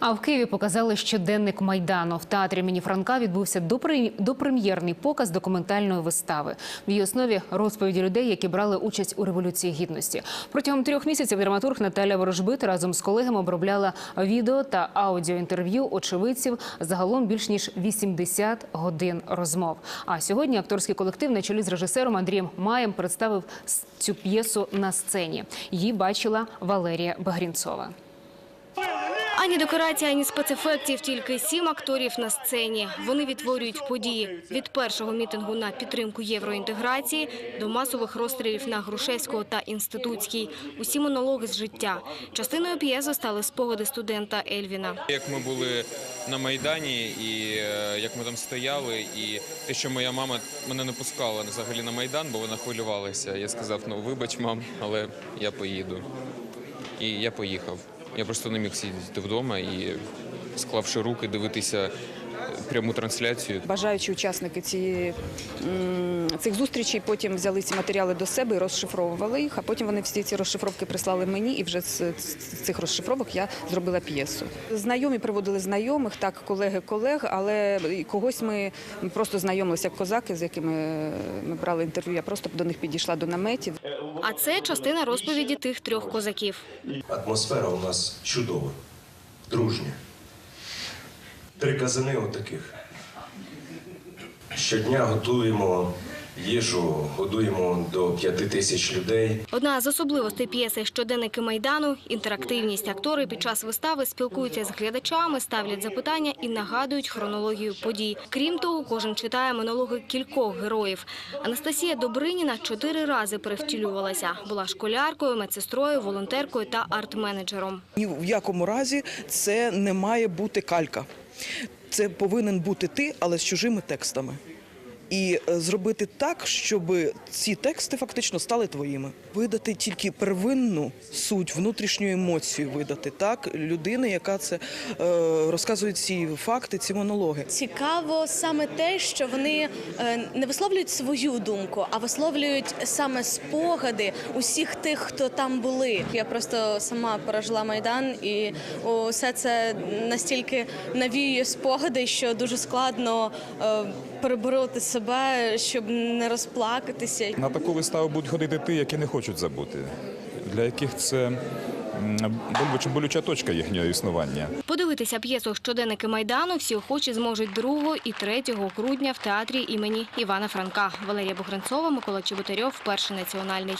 А в Києві показали щоденник майдану. В театрі імені Франка відбувся допре- допрем'єрний показ документальної вистави. В її основі розповіді людей, які брали участь у революції гідності. Протягом трьох місяців драматург Наталя Ворожбит разом з колегами обробляла відео та аудіоінтерв'ю очевидців. Загалом більш ніж 80 годин розмов. А сьогодні акторський колектив на чолі з режисером Андрієм Маєм представив цю п'єсу на сцені. Її бачила Валерія Багрінцова. Ані декорацій, ані спецефектів, тільки сім акторів на сцені. Вони відтворюють події від першого мітингу на підтримку євроінтеграції до масових розстрілів на Грушевського та Інститутській. Усі монологи з життя. Частиною п'єси стали спогади студента Ельвіна. Як ми були на Майдані, і е, як ми там стояли, і те, що моя мама мене не пускала взагалі на Майдан, бо вона хвилювалася. Я сказав: ну вибач, мам, але я поїду. І я поїхав. Я просто не міг сидіти вдома і, склавши руки, дивитися е, пряму трансляцію. Бажаючі учасники цієї, цих зустрічей потім взяли ці матеріали до себе і розшифровували їх, а потім вони всі ці розшифровки прислали мені, і вже з цих розшифровок я зробила п'єсу. Знайомі приводили знайомих, так, колеги колег, але когось ми просто знайомилися як козаки, з якими ми брали інтерв'ю. Я просто до них підійшла до наметів. А це частина розповіді тих трьох козаків. Атмосфера у нас чудова, дружня. Три казани отаких. Щодня готуємо їжу, годуємо до п'яти тисяч людей. Одна з особливостей п'єси «Щоденники Майдану» – інтерактивність. Актори під час вистави спілкуються з глядачами, ставлять запитання і нагадують хронологію подій. Крім того, кожен читає монологи кількох героїв. Анастасія Добриніна чотири рази перевтілювалася. Була школяркою, медсестрою, волонтеркою та арт-менеджером. Ні в якому разі це не має бути калька. Це повинен бути ти, але з чужими текстами. І е, зробити так, щоб ці тексти фактично стали твоїми. Видати тільки первинну суть, внутрішню емоцію видати так людини, яка це е, розказує ці факти, ці монологи. Цікаво саме те, що вони е, не висловлюють свою думку, а висловлюють саме спогади усіх тих, хто там були. Я просто сама пережила майдан, і усе це настільки навіює спогади, що дуже складно перебороти себе, щоб не розплакатися. На таку виставу будуть ходити ті, які не хочуть забути, для яких це болюча, болюча точка їхнього існування. Подивитися п'єсу «Щоденники Майдану» всі охочі зможуть 2 і 3 грудня в театрі імені Івана Франка. Валерія Богранцова, Микола Чеботарьов, Перший національний.